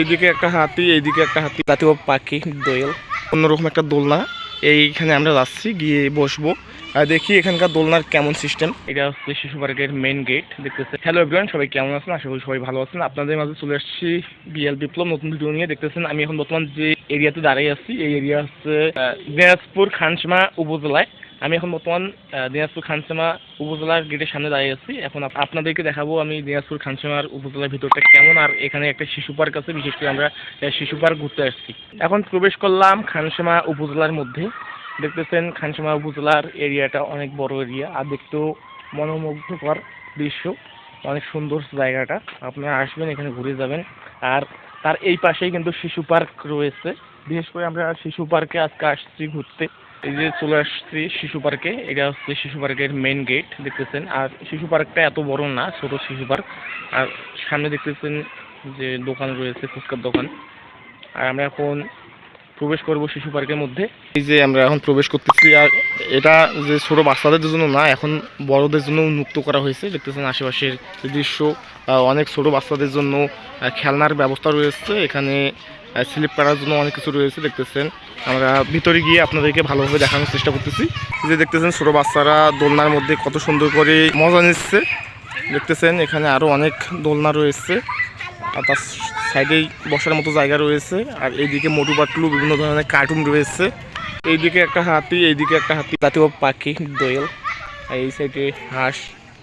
এইদিকে একটা হাতি, এইদিকে একটা হাতি। জাতীয় পাখি, দোয়েল। অন্যরকম একটা দোলনা। এইখানে আমরা যাচ্ছি, গিয়ে বসবো। আর দেখি এখানকার দোলনার কেমন সিস্টেম এটা হচ্ছে শিশু পার্কের মেন গেট দেখতেছে হ্যালো এভরিওয়ান সবাই কেমন আছেন? আশা করি সবাই ভালো আছেন। আপনাদের মাঝে চলে আসছি বিএল বিপ্লব, নতুন ভিডিও নিয়ে। দেখতেছেন, আমি এখন বর্তমান যে এরিয়াতে দাঁড়িয়ে আছি। এই এরিয়া হচ্ছে দিনাজপুর খানসীমা উপজেলায়। আমি এখন বর্তমান দিনাজপুর খানসীমা উপজেলার গেটের সামনে দাঁড়িয়ে আছি। এখন আপনাদেরকে দেখাবো আমি দিনাজপুর খানসীমার উপজেলার ভিতরটা কেমন আর এখানে একটা শিশু পার্ক আছে, বিশেষ করে আমরা শিশু পার্ক ঘুরতে আসছি। এখন প্রবেশ করলাম খানসীমা উপজেলার মধ্যে। দেখতেছেন খানসীমা উপজেলার এরিয়াটা অনেক বড় এরিয়া, আর দেখতেও মনোমুগ্ধকর দৃশ্য। অনেক সুন্দর জায়গাটা। আপনারা আসবেন, এখানে ঘুরে যাবেন। আর তার এই পাশেই কিন্তু শিশু পার্ক রয়েছে। বিশেষ করে আমরা শিশু পার্কে আজকে আসছি ঘুরতে। এই যে চলে আসছি শিশু পার্কে, এটা হচ্ছে শিশু পার্কের মেইন গেট দেখতেছেন। আর শিশু পার্কটা এত বড় না, ছোট শিশু পার্ক। আর সামনে দেখতেছেন যে দোকান রয়েছে, ফুচকার দোকান। আর আমরা এখন প্রবেশ করব শিশু পার্কের মধ্যে। এই যে আমরা এখন প্রবেশ করতেছি, আর এটা যে ছোট বাচ্চাদের জন্য না, এখন বড়দের জন্য উন্মুক্ত করা হয়েছে। দেখতেছেন আশেপাশের দৃশ্য অনেক ছোট বাচ্চাদের জন্য খেলনার ব্যবস্থা রয়েছে। এখানে স্লিপ করার জন্য অনেক কিছু রয়েছে, দেখতেছেন। আমরা ভিতরে গিয়ে আপনাদেরকে ভালোভাবে দেখানোর চেষ্টা করতেছি। যে দেখতেছেন ছোট বাচ্চারা দোলনার মধ্যে কত সুন্দর করে মজা নিচ্ছে। দেখতেছেন এখানে আরও অনেক দোলনা রয়েছে। আর সাইডেই বসার মতো জায়গা রয়েছে, আর এইদিকে মোটু পাটলু বিভিন্ন ধরনের কার্টুন রয়েছে। এইদিকে একটা হাতি, এইদিকে একটা হাতি। জাতীয় পাখি, দোয়েল। আর এই সাইডে হাঁস,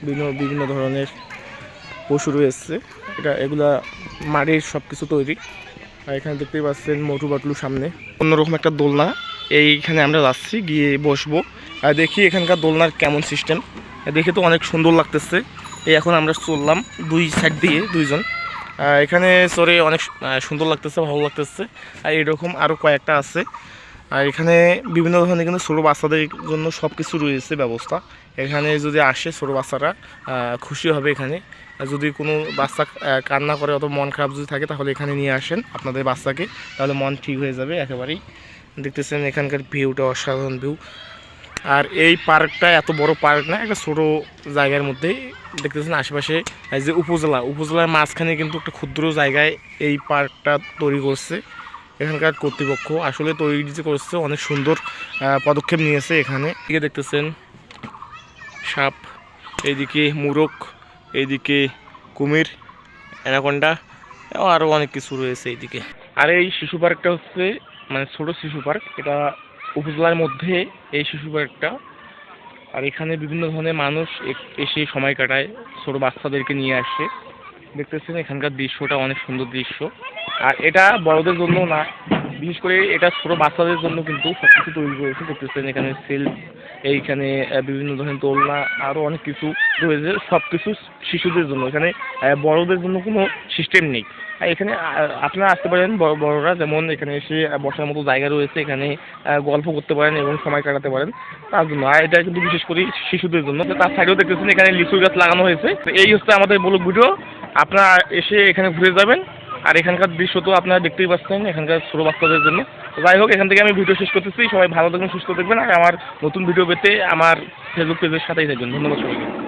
বিভিন্ন বিভিন্ন ধরনের পশু রয়েছে। এটা, এগুলা মাটির সব কিছু তৈরি। আর এখানে দেখতেই পাচ্ছেন মোটু পাটলু সামনে। অন্যরকম একটা দোলনা। এইখানে আমরা যাচ্ছি, গিয়ে বসবো। আর দেখি এখানকার দোলনার কেমন সিস্টেম দেখে তো অনেক সুন্দর লাগতেছে। এই এখন আমরা চললাম দুই সাইড দিয়ে, দুইজন। এখানে চড়ে অনেক সুন্দর লাগতেছে, ভালো লাগতেছে। আর এরকম আরও কয়েকটা আছে। আর এখানে বিভিন্ন ধরনের কিন্তু ছোটো বাচ্চাদের জন্য সব কিছু রয়েছে ব্যবস্থা। এখানে যদি আসে ছোটো বাচ্চারা খুশি হবে এখানে। যদি কোনো বাচ্চা কান্না করে অত মন খারাপ যদি থাকে, তাহলে এখানে নিয়ে আসেন আপনাদের বাচ্চাকে। তাহলে মন ঠিক হয়ে যাবে একেবারেই। দেখতেছেন এখানকার ভিউটা, অসাধারণ ভিউ। আর এই পার্কটা এত বড় পার্ক না, একটা ছোট জায়গার মধ্যে দেখতেছেন আশেপাশে, এই যে উপজেলা, উপজেলার মাঝখানে কিন্তু একটা ক্ষুদ্র জায়গায় এই পার্কটা তৈরি করছে, এখানকার কর্তৃপক্ষ। আসলে তৈরি যে করছে, অনেক সুন্দর পদক্ষেপ নিয়েছে এখানে। এদিকে দেখতেছেন সাপ এইদিকে মুরগ এইদিকে কুমির, অ্যানাকোন্ডা আরও অনেক কিছু রয়েছে এইদিকে আর এই শিশু পার্কটা হচ্ছে মানে ছোট শিশু পার্ক, এটা উপজেলার মধ্যে এই শিশু পার্কটা আর এখানে বিভিন্ন ধরনের মানুষ এসে সময় কাটায়, ছোট বাচ্চাদেরকে নিয়ে আসে। দেখতেছেন এখানকার দৃশ্যটা অনেক সুন্দর দৃশ্য। আর এটা বড়দের জন্য না, বিশেষ করে এটা ছোট বাচ্চাদের জন্য কিন্তু সব কিছু তৈরি করেছে। দেখতেছেন এখানে সেল এইখানে বিভিন্ন ধরনের দোলনা আরও অনেক কিছু রয়েছে সব কিছু শিশুদের জন্য। এখানে বড়দের জন্য কোনো সিস্টেম নেই। এখানে আপনারা আসতে পারেন বড় বড়রা যেমন এখানে এসে বসার মতো জায়গা রয়েছে এখানে গল্প করতে পারেন এবং সময় কাটাতে পারেন। তার জন্য। আর এটা কিন্তু বিশেষ করে শিশুদের জন্য। তার সাইডেও দেখতেছেন, এখানে লিচু গাছ লাগানো হয়েছে। এই হচ্ছে আমাদের ব্লগ ভিডিও। আপনারা এসে এখানে ঘুরে যাবেন। আর এখানকার দৃশ্য তো আপনারা দেখতেই পাচ্ছেন, এখানকার ছোটো বাচ্চাদের জন্য। যাই হোক, এখান থেকে আমি ভিডিও শেষ করতেছি। সবাই ভালো থাকবেন, সুস্থ থাকবেন। আর আমার নতুন ভিডিও পেতে আমার ফেসবুক পেজের সাথেই থাকবেন। ধন্যবাদ সবাইকে।